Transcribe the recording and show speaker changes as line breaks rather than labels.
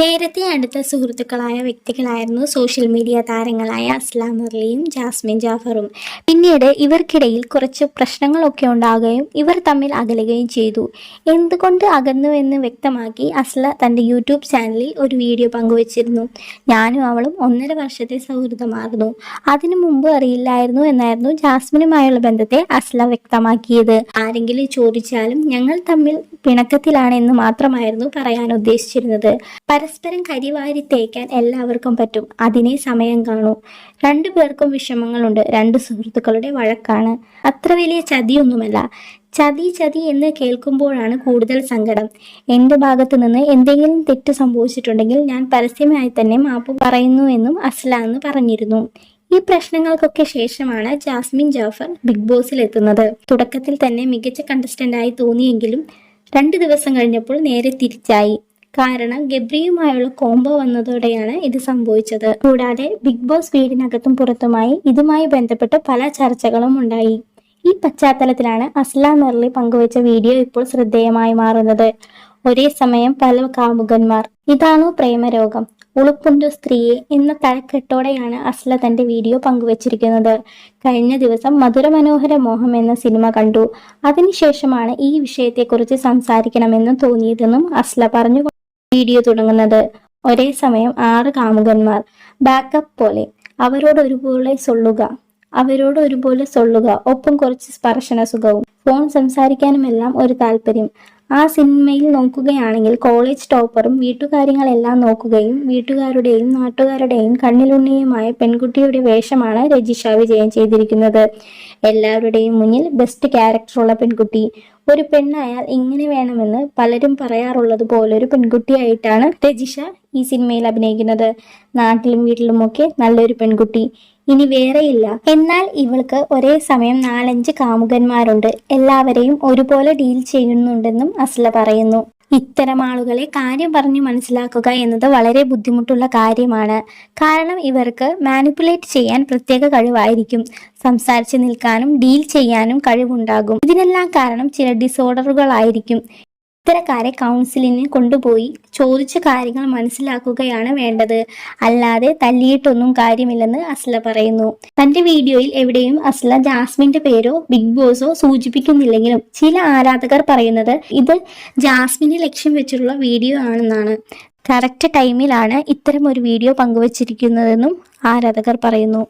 നേരത്തെ അടുത്ത സുഹൃത്തുക്കളായ വ്യക്തികളായിരുന്നു സോഷ്യൽ മീഡിയ താരങ്ങളായ അസ്ലാം അർലിയും ജാസ്മിൻ ജാഫറും. പിന്നീട് ഇവർക്കിടയിൽ കുറച്ച് പ്രശ്നങ്ങളൊക്കെ ഉണ്ടാകുകയും ഇവർ തമ്മിൽ അകലുകയും ചെയ്തു. എന്തുകൊണ്ട് അകന്നുവെന്ന് വ്യക്തമാക്കി അസ്ല തന്റെ യൂട്യൂബ് ചാനലിൽ ഒരു വീഡിയോ പങ്കുവച്ചിരുന്നു. ഞാനും അവളും ഒന്നര വർഷത്തെ സൗഹൃദമായിരുന്നു അതിനു മുമ്പ് അറിയില്ലായിരുന്നു എന്നായിരുന്നു ജാസ്മിനുമായുള്ള ബന്ധത്തെ അസ്ല വ്യക്തമാക്കിയത്. ആരെങ്കിലും ചോദിച്ചാലും ഞങ്ങൾ തമ്മിൽ പിണക്കത്തിലാണ് എന്ന് മാത്രമായിരുന്നു പറയാൻ ഉദ്ദേശിച്ചിരുന്നത്. കരിവാരി തേക്കാൻ എല്ലാവർക്കും പറ്റും. അതിനെ സമയം കാണൂ. രണ്ടു പേർക്കും വിഷമങ്ങളുണ്ട്. രണ്ട് സുഹൃത്തുക്കളുടെ വഴക്കാണ്. അത്ര വലിയ ചതിയൊന്നുമല്ല. ചതി ചതി എന്ന് കേൾക്കുമ്പോഴാണ് കൂടുതൽ സങ്കടം. എന്റെ ഭാഗത്തു നിന്ന് എന്തെങ്കിലും തെറ്റ് സംഭവിച്ചിട്ടുണ്ടെങ്കിൽ ഞാൻ പരസ്യമായി തന്നെ മാപ്പ് പറയുന്നു എന്നും അസ്ലാന്ന് പറഞ്ഞിരുന്നു. ഈ പ്രശ്നങ്ങൾക്കൊക്കെ ശേഷമാണ് ജാസ്മിൻ ജാഫർ ബിഗ് ബോസിൽ എത്തുന്നത്. തുടക്കത്തിൽ തന്നെ മികച്ച കണ്ടസ്റ്റന്റായി തോന്നിയെങ്കിലും രണ്ട് ദിവസം കഴിഞ്ഞപ്പോൾ നേരെ തിരിച്ചായി. കാരണം ഗബ്രിയുമായുള്ള കോംബോ വന്നതോടെയാണ് ഇത് സംഭവിച്ചത്. കൂടാതെ ബിഗ് ബോസ് വീടിനകത്തും പുറത്തുമായി ഇതുമായി ബന്ധപ്പെട്ട് പല ചർച്ചകളും ഉണ്ടായി. ഈ പശ്ചാത്തലത്തിലാണ് അസ്ലാം മെർലി പങ്കുവച്ച വീഡിയോ ഇപ്പോൾ ശ്രദ്ധേയമായി മാറുന്നത്. ഒരേ സമയം പല കാമുകന്മാർ. ഇതാണോ പ്രേമരോഗം. ഉളുപ്പുണ്ടു സ്ത്രീയെ എന്ന തലക്കെട്ടോടെയാണ് അസ്ല തന്റെ വീഡിയോ പങ്കുവച്ചിരിക്കുന്നത്. കഴിഞ്ഞ ദിവസം മധുര മനോഹര മോഹം എന്ന സിനിമ കണ്ടു. അതിനുശേഷമാണ് ഈ വിഷയത്തെക്കുറിച്ച് സംസാരിക്കണമെന്ന് തോന്നിയതെന്നും അസ്ല പറഞ്ഞു വീഡിയോ തുടങ്ങുന്നത്. ഒരേ സമയം ആറ് കാമുകന്മാർ. ബാക്കപ്പ് പോലെ. അവരോട് ഒരുപോലെ സൊള്ളുക അവരോട് ഒരുപോലെ സൊള്ളുക ഒപ്പം കുറച്ച് സ്പർശന സുഖവും. ഫോൺ സംസാരിക്കാനുമെല്ലാം ഒരു താല്പര്യം. ആ സിനിമയിൽ നോക്കുകയാണെങ്കിൽ കോളേജ് ടോപ്പറും വീട്ടുകാര്യങ്ങളെല്ലാം നോക്കുകയും വീട്ടുകാരുടെയും നാട്ടുകാരുടെയും കണ്ണിലുണ്ണിയുമായ പെൺകുട്ടിയുടെ വേഷമാണ് രജിഷ വിജയൻ ചെയ്തിരിക്കുന്നത്. എല്ലാവരുടെയും മുന്നിൽ ബെസ്റ്റ് ക്യാരക്ടറുള്ള പെൺകുട്ടി. ഒരു പെണ്ണായാൽ ഇങ്ങനെ വേണമെന്ന് പലരും പറയാറുള്ളത് പോലൊരു പെൺകുട്ടിയായിട്ടാണ് രജിഷ ഈ സിനിമയിൽ അഭിനയിക്കുന്നത്. നാട്ടിലും വീട്ടിലുമൊക്കെ നല്ലൊരു പെൺകുട്ടി. ഇനി വേറെയില്ല. എന്നാൽ ഇവൾക്ക് ഒരേ സമയം നാലഞ്ച് കാമുകന്മാരുണ്ട്. എല്ലാവരെയും ഒരുപോലെ ഡീൽ ചെയ്യുന്നുണ്ടെന്നും അസ്ല പറയുന്നു. ഇത്തരം ആളുകളെ കാര്യം പറഞ്ഞു മനസ്സിലാക്കുക എന്നത് വളരെ ബുദ്ധിമുട്ടുള്ള കാര്യമാണ്. കാരണം ഇവർക്ക് മാനിപ്പുലേറ്റ് ചെയ്യാൻ പ്രത്യേക കഴിവായിരിക്കും. സംസാരിച്ചു നിൽക്കാനും ഡീൽ ചെയ്യാനും കഴിവുണ്ടാകും. ഇതിനെല്ലാം കാരണം ചില ഡിസോർഡറുകളായിരിക്കും ഇത്തരക്കാരെ കൗൺസിലിന് കൊണ്ടുപോയി ചോദിച്ച കാര്യങ്ങൾ മനസ്സിലാക്കുകയാണ് വേണ്ടത്. അല്ലാതെ തല്ലിയിട്ടൊന്നും കാര്യമില്ലെന്ന് അസ്ല പറയുന്നു. തന്റെ വീഡിയോയിൽ എവിടെയും അസ്ല ജാസ്മിന്റെ പേരോ ബിഗ് ബോസോ സൂചിപ്പിക്കുന്നില്ലെങ്കിലും ചില ആരാധകർ പറയുന്നത് ഇത് ജാസ്മിനെ ലക്ഷ്യം വെച്ചുള്ള വീഡിയോ ആണെന്നാണ്. കറക്റ്റ് ടൈമിലാണ് ഇത്തരം ഒരു വീഡിയോ പങ്കുവച്ചിരിക്കുന്നതെന്നും ആരാധകർ പറയുന്നു.